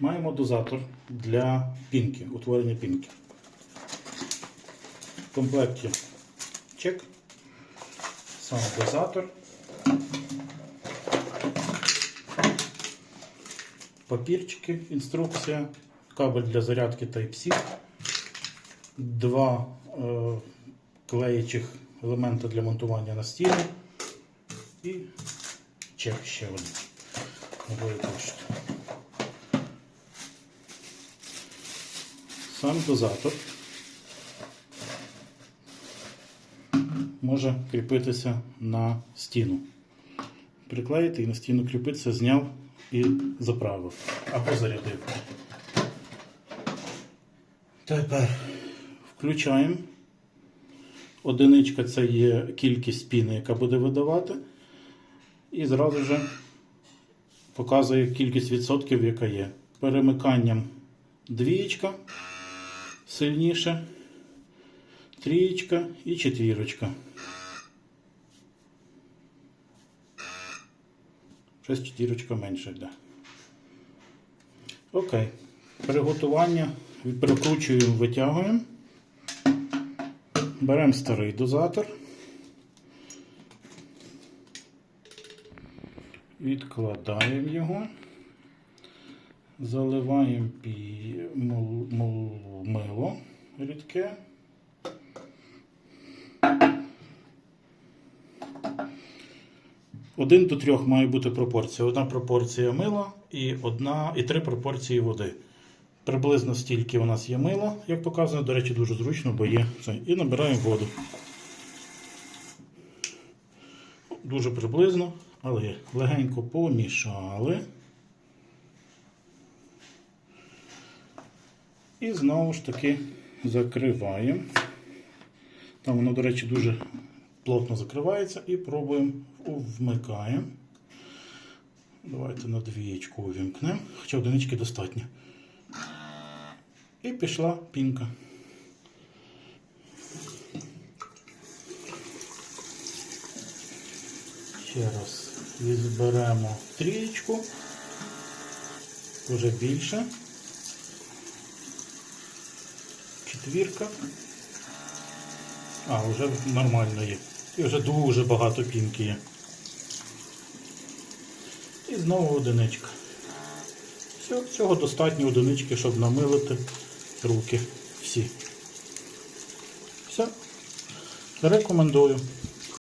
Маємо дозатор для пінки, утворення пінки. В комплекті чек, сам дозатор, папірчики, інструкція, кабель для зарядки Type-C, два е, клеючих елемента для монтування на стіну і чек ще один. Сам дозатор може кріпитися на стіну. Приклеїти і на стіну кріпитися, зняв і заправив або зарядив. Тепер включаємо. Одиничка це є кількість піни, яка буде видавати. І зразу же показує кількість відсотків, яка є. Перемиканням двієчка сильніше, трієчка і четвірочка. Щось четвірочка менше йде. Окей. Приготування прикручуємо, витягуємо. Беремо старий дозатор. Відкладаємо його. Заливаємо пі... мило рідке. Один до трьох має бути пропорція. Одна пропорція мила і, одна, і три пропорції води. Приблизно стільки у нас є мила, як показано. До речі, дуже зручно, бо є це. І набираємо воду. Дуже приблизно, але легенько помішали. І знову ж таки закриваємо. Там воно, до речі, дуже плотно закривається і пробуємо вмикаємо. Давайте на двієчку увімкнемо, хоча одинички достатньо. І пішла пінка. Ще раз відберемо трієчку, вже більше. Четвірка. А, вже нормально є. І вже дуже багато пінки є. І знову одиничка. Все, цього достатньо одинички, щоб намилити руки всі. Все. Рекомендую.